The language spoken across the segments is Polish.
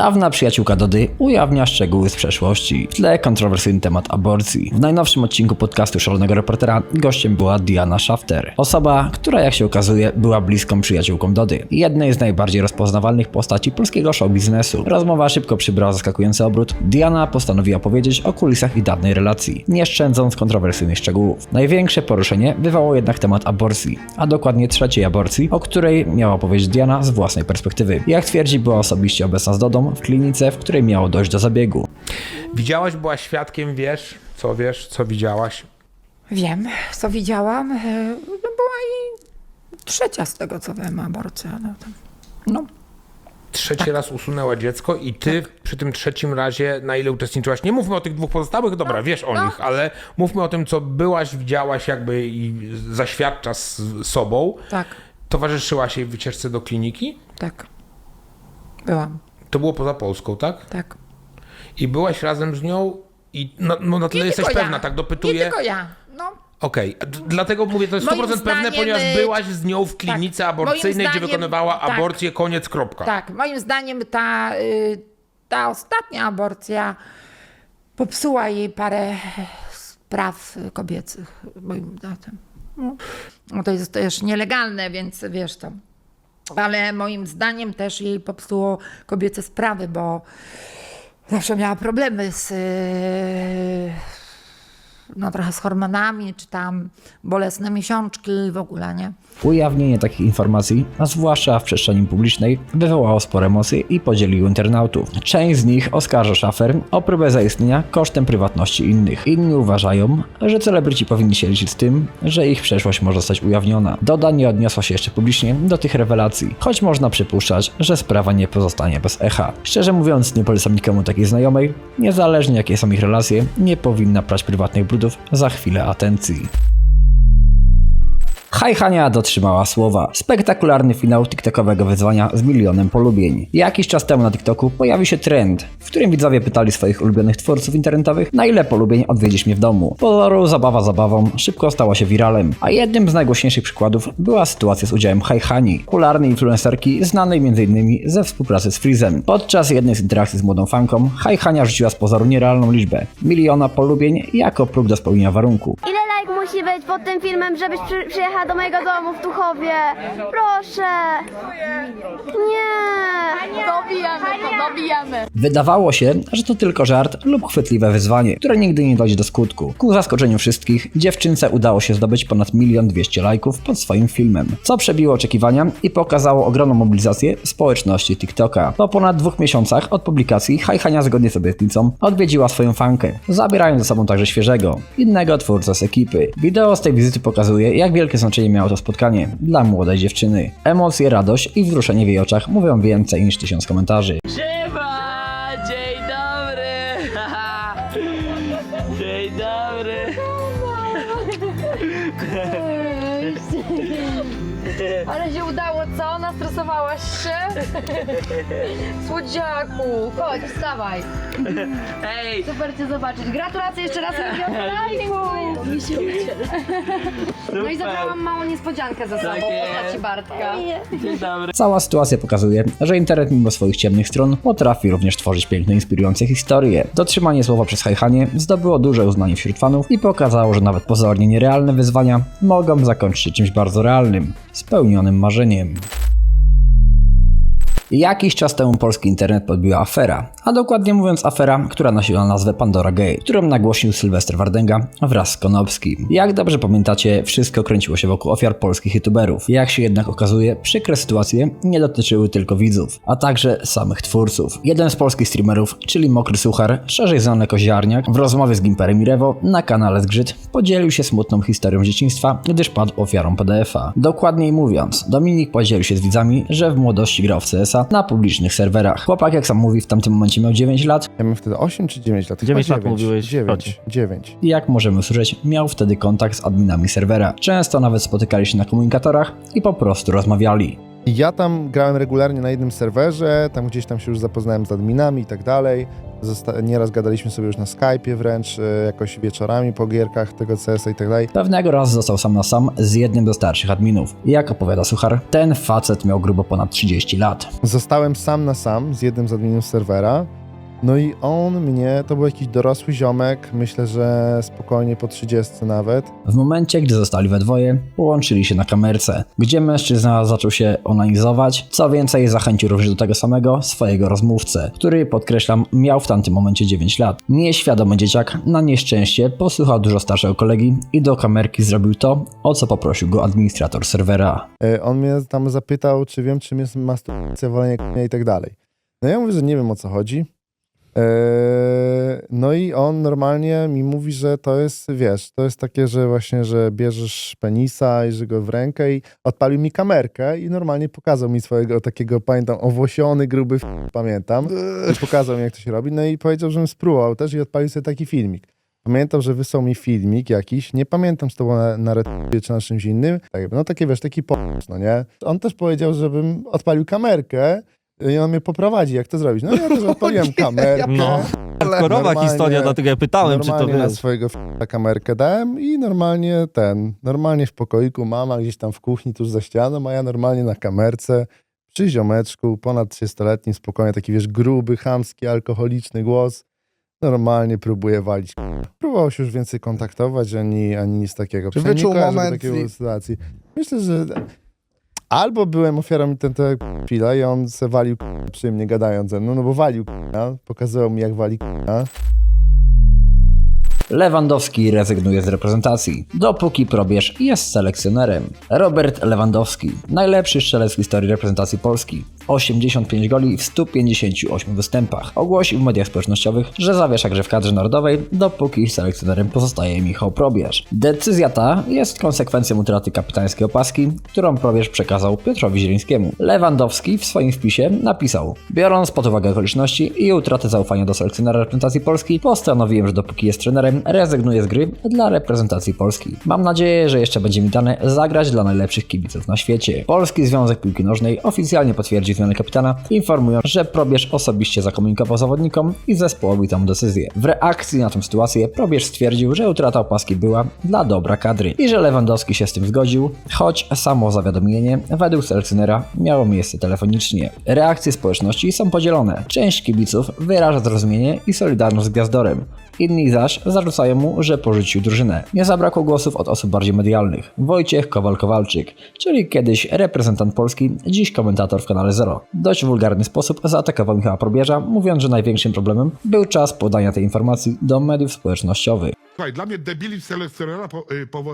Dawna przyjaciółka Dody ujawnia szczegóły z przeszłości. W tle kontrowersyjny temat aborcji. W najnowszym odcinku podcastu Szalonego Reportera gościem była Diana Shafter. Osoba, która jak się okazuje była bliską przyjaciółką Dody. Jednej z najbardziej rozpoznawalnych postaci polskiego show biznesu. Rozmowa szybko przybrała zaskakujący obrót. Diana postanowiła powiedzieć o kulisach ich dawnej relacji, nie szczędząc kontrowersyjnych szczegółów. Największe poruszenie wywołał jednak temat aborcji, a dokładnie trzeciej aborcji, o której miała powiedzieć Diana z własnej perspektywy. Jak twierdzi, była osobiście obecna z Dodą w klinice, w której miało dojść do zabiegu. Widziałaś, byłaś świadkiem, wiesz, co wiesz, co widziałaś. Wiem, co widziałam. e, No była i trzecia z tego, co wiem, aborcja. No, no Trzeci raz usunęła dziecko i ty przy tym trzecim razie na ile uczestniczyłaś? Nie mówmy o tych dwóch pozostałych, dobra, wiesz o no. nich, ale mówmy o tym, co byłaś, widziałaś jakby i zaświadcza z sobą. tak, Towarzyszyłaś jej w wycieczce do kliniki? tak. Byłam, To było poza Polską, tak? tak. I byłaś razem z nią i no, no na tyle Nie jesteś tylko pewna, ja. tak Nie dopytuję. tylko ja. No, Okej, d- dlatego mówię, to jest 100% Moim pewne, zdaniem, ponieważ y, byłaś z nią w klinice tak. Moim aborcyjnej, gdzie zdaniem, wykonywała tak. aborcję, koniec, kropka. tak, moim zdaniem ta, y, ta ostatnia aborcja popsuła jej parę spraw kobiecych. Moim zdaniem. No. No to jest też nielegalne, więc wiesz to. Ale moim zdaniem też jej popsuło kobiece sprawy, bo zawsze miała problemy z, yy, no trochę z hormonami, czy tam bolesne miesiączki w ogóle, nie? Ujawnienie takich informacji, a zwłaszcza w przestrzeni publicznej, wywołało spore emocje i podzieliło internautów. Część z nich oskarża Schafer o próbę zaistnienia kosztem prywatności innych. Inni uważają, że celebryci powinni się liczyć z tym, że ich przeszłość może zostać ujawniona. Doda nie odniosła się jeszcze publicznie do tych rewelacji, choć można przypuszczać, że sprawa nie pozostanie bez echa. Szczerze mówiąc, nie polecam nikomu takiej znajomej, niezależnie jakie są ich relacje, nie powinna prać prywatnych brudów za chwilę atencji. Hania dotrzymała słowa. Spektakularny finał TikTokowego wyzwania z milionem polubień. Jakiś czas temu na TikToku pojawił się trend, w którym widzowie pytali swoich ulubionych twórców internetowych, na ile polubień odwiedzisz mnie w domu. Pozoru zabawa zabawą szybko stała się wiralem, a jednym z najgłośniejszych przykładów była sytuacja z udziałem Hani, popularnej influencerki znanej m.in. ze współpracy z Freezem. Podczas jednej z interakcji z młodą fanką, Hania rzuciła z pozoru nierealną liczbę miliona polubień jako próg do spełnienia warunku. Ile musi być pod tym filmem, żebyś przy, przyjechała do mojego domu w Tuchowie? Proszę! Nie! Dobijamy to, dobijamy. Wydawało się, że to tylko żart lub chwytliwe wyzwanie, które nigdy nie dojdzie do skutku. Ku zaskoczeniu wszystkich, dziewczynce udało się zdobyć ponad milion dwieście lajków pod swoim filmem, co przebiło oczekiwania i pokazało ogromną mobilizację społeczności TikToka. Po ponad dwóch miesiącach od publikacji Hajhania zgodnie z obietnicą odwiedziła swoją fankę, zabierając ze sobą także świeżego, innego twórcę z ekipy. Wideo z tej wizyty pokazuje, jak wielkie znaczenie miało to spotkanie dla młodej dziewczyny. Emocje, radość i wzruszenie w jej oczach mówią więcej niż tysiąc komentarzy. Siema! Dzień dobry! Dzień dobry! Ale się udało, co? Nastresowałaś się? Słodziaku, chodź, wstawaj. Hej! Super cię zobaczyć. Gratulacje jeszcze raz. Mi się No i zabrałam małą niespodziankę ze sobą Tak w postaci jest. Bartka. Dzień dobry! Cała sytuacja pokazuje, że internet mimo swoich ciemnych stron potrafi również tworzyć piękne, inspirujące historie. Dotrzymanie słowa przez Hajhanie zdobyło duże uznanie wśród fanów i pokazało, że nawet pozornie nierealne wyzwania mogą zakończyć się czymś bardzo realnym, spełnionym marzeniem. Jakiś czas temu polski internet podbiła afera, a dokładnie mówiąc afera, która nosiła nazwę Pandora Gay, którą nagłośnił Sylwester Wardęga wraz z Konopskim. Jak dobrze pamiętacie, wszystko kręciło się wokół ofiar polskich youtuberów. Jak się jednak okazuje, przykre sytuacje nie dotyczyły tylko widzów, a także samych twórców. Jeden z polskich streamerów, czyli Mokry Suchar, szerzej znany jako Ziarniak, w rozmowie z Gimperem Irewo na kanale Zgrzyt podzielił się smutną historią dzieciństwa, gdyż padł ofiarą PDF-a. Dokładniej mówiąc, Dominik podzielił się z widzami, że w młodości grał w CS-a na publicznych serwerach. Chłopak, jak sam mówi, w tamtym momencie miał 9 lat Ja miałem wtedy 8 czy 9 lat? 9 Chyba lat mówiłeś w 9, kodzie. 9. i jak możemy usłyszeć, miał wtedy kontakt z adminami serwera. Często nawet spotykali się na komunikatorach i po prostu rozmawiali. Ja tam grałem regularnie na jednym serwerze, tam gdzieś tam się już zapoznałem z adminami i tak dalej. Zosta- nieraz gadaliśmy sobie już na Skype'ie wręcz, e, jakoś wieczorami po gierkach tego CS-a i tak dalej. Pewnego razu został sam na sam z jednym ze starszych adminów. Jak opowiada Suchar, ten facet miał grubo ponad 30 lat. Zostałem sam na sam z jednym z adminów serwera. No i on mnie, to był jakiś dorosły ziomek, myślę, że spokojnie po 30 nawet. W momencie, gdy zostali we dwoje, połączyli się na kamerce, gdzie mężczyzna zaczął się onanizować. Co więcej, zachęcił również do tego samego swojego rozmówcę, który, podkreślam, miał w tamtym momencie 9 lat. Nieświadomy dzieciak na nieszczęście posłuchał dużo starszego kolegi i do kamerki zrobił to, o co poprosił go administrator serwera. E, On mnie tam zapytał, czy wiem, czym jest masturbacja, walenie k***a i tak dalej. No ja mówię, że nie wiem o co chodzi. E, No i on normalnie mi mówi, że to jest, wiesz, to jest takie, że właśnie, że bierzesz penisa i że go w rękę i odpalił mi kamerkę i normalnie pokazał mi swojego takiego, pamiętam, owłosiony, gruby f... pamiętam. I pokazał mi, jak to się robi. No i powiedział, żebym spróbował też i odpalił sobie taki filmik. Pamiętam, że wysłał mi filmik jakiś, nie pamiętam, czy to na, na czy na czymś innym. Tak, no takie, wiesz, taki pomysł, no nie? On też powiedział, żebym odpalił kamerkę i on mnie poprowadzi, jak to zrobić. No ja też odpaliłem kamerkę. No. Hardkorowa Normalnie- historia, dlatego ja pytałem, czy to Normalnie na wiesz. swojego f- kamerkę dałem i normalnie ten, normalnie w pokoiku mama gdzieś tam w kuchni tuż za ścianą, a ja normalnie na kamerce przy ziomeczku, ponad 30-letnim, spokojnie, taki wiesz, gruby, chamski, alkoholiczny głos. Normalnie próbuję walić. Próbował się już więcej kontaktować, ani, ani nic takiego. Czy Przynajmniej wyczuł nie kojarzę moment takiego i- sytuacji. Myślę, że albo byłem ofiarą ten chwila i on se walił przy mnie gadając ze mną, no bo walił k***a, pokazywał mi jak wali k***a. Lewandowski rezygnuje z reprezentacji, dopóki Probierz jest selekcjonerem. Robert Lewandowski, najlepszy strzelec w historii reprezentacji Polski. 85 goli w 158 występach. Ogłosił w mediach społecznościowych, że zawiesza grę w kadrze narodowej, dopóki selekcjonerem pozostaje Michał Probierz. Decyzja ta jest konsekwencją utraty kapitańskiej opaski, którą Probierz przekazał Piotrowi Zielińskiemu. Lewandowski w swoim wpisie napisał Biorąc pod uwagę okoliczności i utratę zaufania do selekcjonera reprezentacji Polski, postanowiłem, że dopóki jest trenerem, rezygnuję z gry dla reprezentacji Polski. Mam nadzieję, że jeszcze będzie mi dane zagrać dla najlepszych kibiców na świecie. Polski Związek Piłki Nożnej oficjalnie potwierdzi zmianę kapitana, informując, że Probierz osobiście zakomunikował zawodnikom i zespołowi tę decyzję. W reakcji na tę sytuację Probierz stwierdził, że utrata opaski była dla dobra kadry i że Lewandowski się z tym zgodził, choć samo zawiadomienie według selekcjonera miało miejsce telefonicznie. Reakcje społeczności są podzielone. Część kibiców wyraża zrozumienie i solidarność z Gwiazdorem. Inni zaś zarzucają mu, że porzucił drużynę. Nie zabrakło głosów od osób bardziej medialnych. Wojciech Kowal-Kowalczyk, czyli kiedyś reprezentant Polski, dziś komentator w kanale Zero. W dość wulgarny sposób zaatakował Michała Probierza, mówiąc, że największym problemem był czas podania tej informacji do mediów społecznościowych. Słuchaj, dla mnie debilizm selekcjonera po, y, po,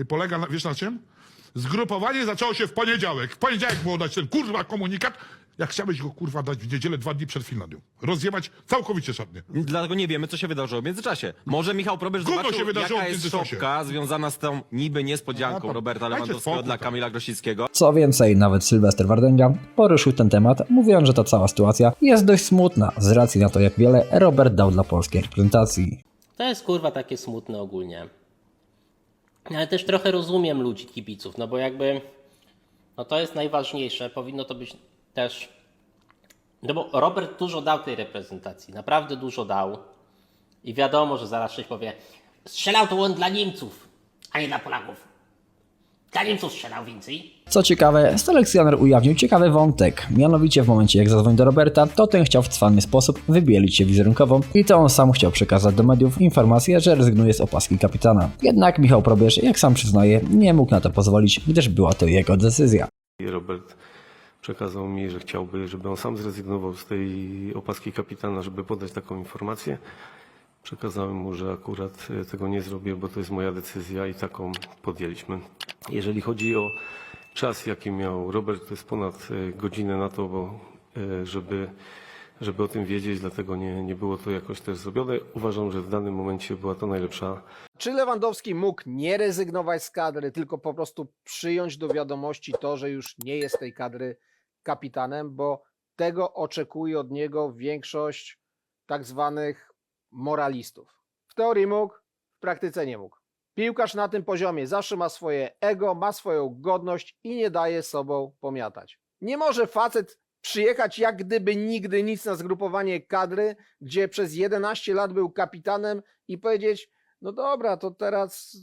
y, polega na, wiesz na czym? Zgrupowanie zaczęło się w poniedziałek. W poniedziałek było dać ten kurwa komunikat. Jak chciałeś go kurwa dać w niedzielę dwa dni przed Finlandią. Rozjebać całkowicie szatnie. Dlatego nie wiemy, co się wydarzyło w międzyczasie. Może Michał Probierz Gówno zobaczył, się wydarzyło jaka w jest międzyczasie. szopka związana z tą niby niespodzianką A, to Roberta dajcie Lewandowskiego spokój dla tam. Kamila Grosickiego. Co więcej, nawet Sylwester Wardęga poruszył ten temat, mówiąc, że ta cała sytuacja jest dość smutna z racji na to, jak wiele Robert dał dla polskiej reprezentacji. To jest kurwa takie smutne ogólnie. Ale też trochę rozumiem ludzi, kibiców, no bo jakby, no to jest najważniejsze, powinno to być też, no bo Robert dużo dał tej reprezentacji, naprawdę dużo dał. I wiadomo, że zaraz ktoś powie, strzelał to on dla Niemców, a nie dla Polaków. Dla Niemców strzelał więcej. Co ciekawe, selekcjoner ujawnił ciekawy wątek. Mianowicie w momencie jak zadzwonił do Roberta, to ten chciał w cwany sposób wybielić się wizerunkowo i to on sam chciał przekazać do mediów informację, że rezygnuje z opaski kapitana. Jednak Michał Probierz, jak sam przyznaje, nie mógł na to pozwolić, gdyż była to jego decyzja. I Robert przekazał mi, że chciałby, żeby on sam zrezygnował z tej opaski kapitana, żeby podać taką informację. Przekazałem mu, że akurat e, tego nie zrobię, bo to jest moja decyzja i taką podjęliśmy. Jeżeli chodzi o czas, jaki miał Robert, to jest ponad e, godzinę na to, bo, e, żeby, żeby o tym wiedzieć, dlatego nie, nie było to jakoś też zrobione. Uważam, że w danym momencie była to najlepsza Czy Lewandowski mógł nie rezygnować z kadry, tylko po prostu przyjąć do wiadomości to, że już nie jest tej kadry kapitanem, bo tego oczekuje od niego większość tak zwanych moralistów. W teorii mógł, w praktyce nie mógł. Piłkarz na tym poziomie zawsze ma swoje ego, ma swoją godność i nie daje sobą pomiatać. Nie może facet przyjechać jak gdyby nigdy nic na zgrupowanie kadry, gdzie przez 11 lat był kapitanem i powiedzieć, no dobra, to teraz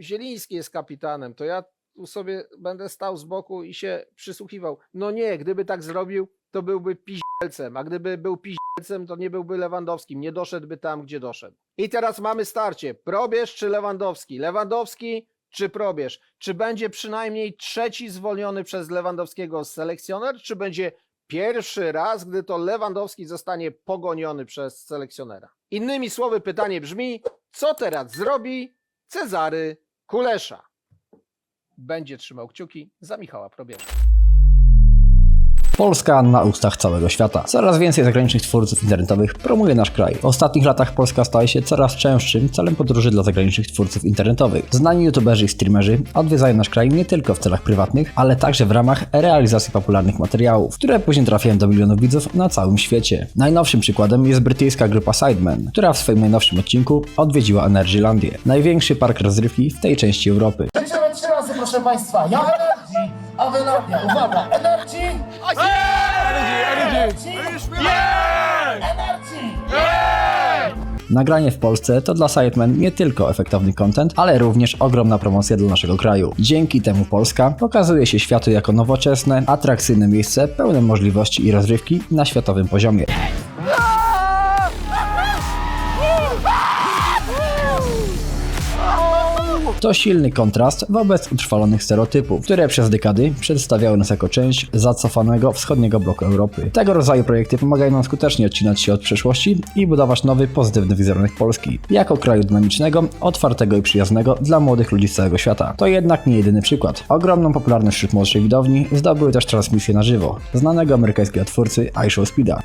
Zieliński jest kapitanem, to ja tu sobie będę stał z boku i się przysłuchiwał. No nie, gdyby tak zrobił, to byłby piździelcem, a gdyby był piździelcem, to nie byłby Lewandowskim, nie doszedłby tam, gdzie doszedł. I teraz mamy starcie, Probierz czy Lewandowski? Lewandowski czy Probierz? Czy będzie przynajmniej trzeci zwolniony przez Lewandowskiego selekcjoner, czy będzie pierwszy raz, gdy to Lewandowski zostanie pogoniony przez selekcjonera? Innymi słowy pytanie brzmi, co teraz zrobi Cezary Kulesza? Będzie trzymał kciuki za Michała Probierza. Polska na ustach całego świata. Coraz więcej zagranicznych twórców internetowych promuje nasz kraj. W ostatnich latach Polska staje się coraz częstszym celem podróży dla zagranicznych twórców internetowych. Znani youtuberzy i streamerzy odwiedzają nasz kraj nie tylko w celach prywatnych, ale także w ramach realizacji popularnych materiałów, które później trafiają do milionów widzów na całym świecie. Najnowszym przykładem jest brytyjska grupa Sidemen, która w swoim najnowszym odcinku odwiedziła Energylandię, największy park rozrywki w tej części Europy. Proszę Państwa. Ja Energy, a Wy na mnie. Uwaga! Energy! Energy! Nagranie w Polsce to dla Sidemen nie tylko efektowny content, ale również ogromna promocja dla naszego kraju. Dzięki temu Polska pokazuje się światu jako nowoczesne, atrakcyjne miejsce pełne możliwości i rozrywki na światowym poziomie. To silny kontrast wobec utrwalonych stereotypów, które przez dekady przedstawiały nas jako część zacofanego wschodniego bloku Europy. Tego rodzaju projekty pomagają nam skutecznie odcinać się od przeszłości i budować nowy, pozytywny wizerunek Polski, jako kraju dynamicznego, otwartego i przyjaznego dla młodych ludzi z całego świata. To jednak nie jedyny przykład. Ogromną popularność wśród młodszej widowni zdobyły też transmisje na żywo, znanego amerykańskiego twórcy iShow Speeda,